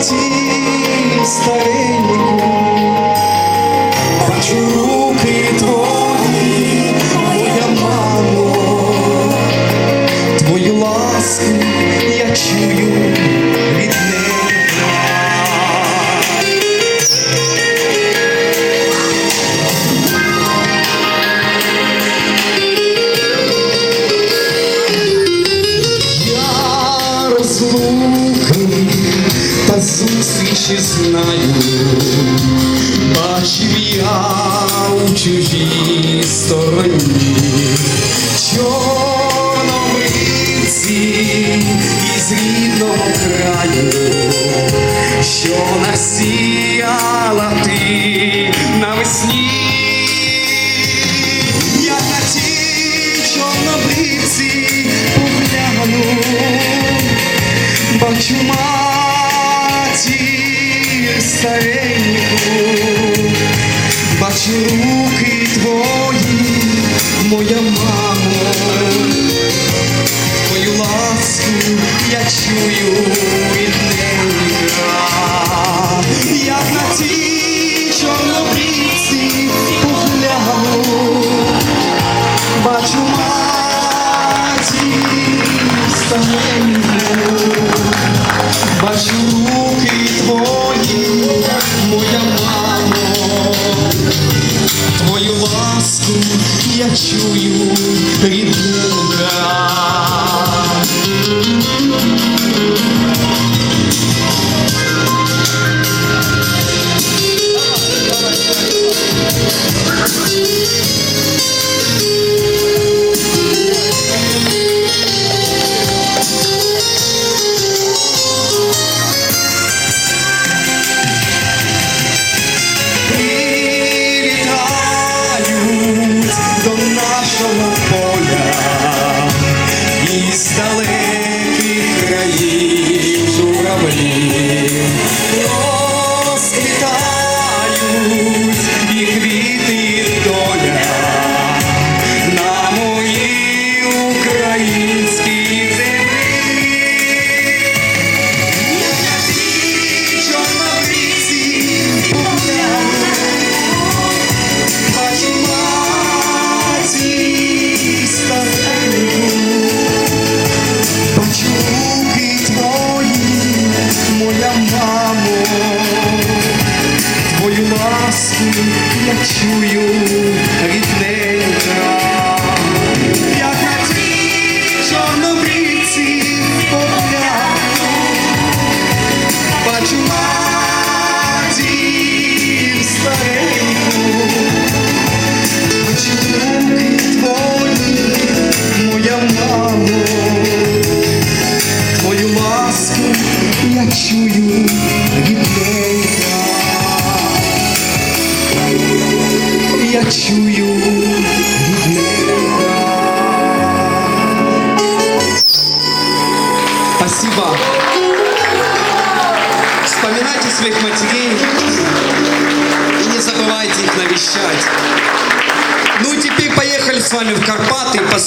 ti starei чи знаю, бачив я у чужій стороні, чорнобривці із рідного краю, що насіяла ти навесні. Я на ті чорнобривці погляну, бачу матір бачу руки твої, моя мамо, твою ласку я чую від ненька, як на ті чую рідненька. Із далеких країв я чую рідненька. Спасибо. Вспоминайте своих матерей и не забывайте их навещать. Ну, теперь поехали с вами в Карпаты. и пос-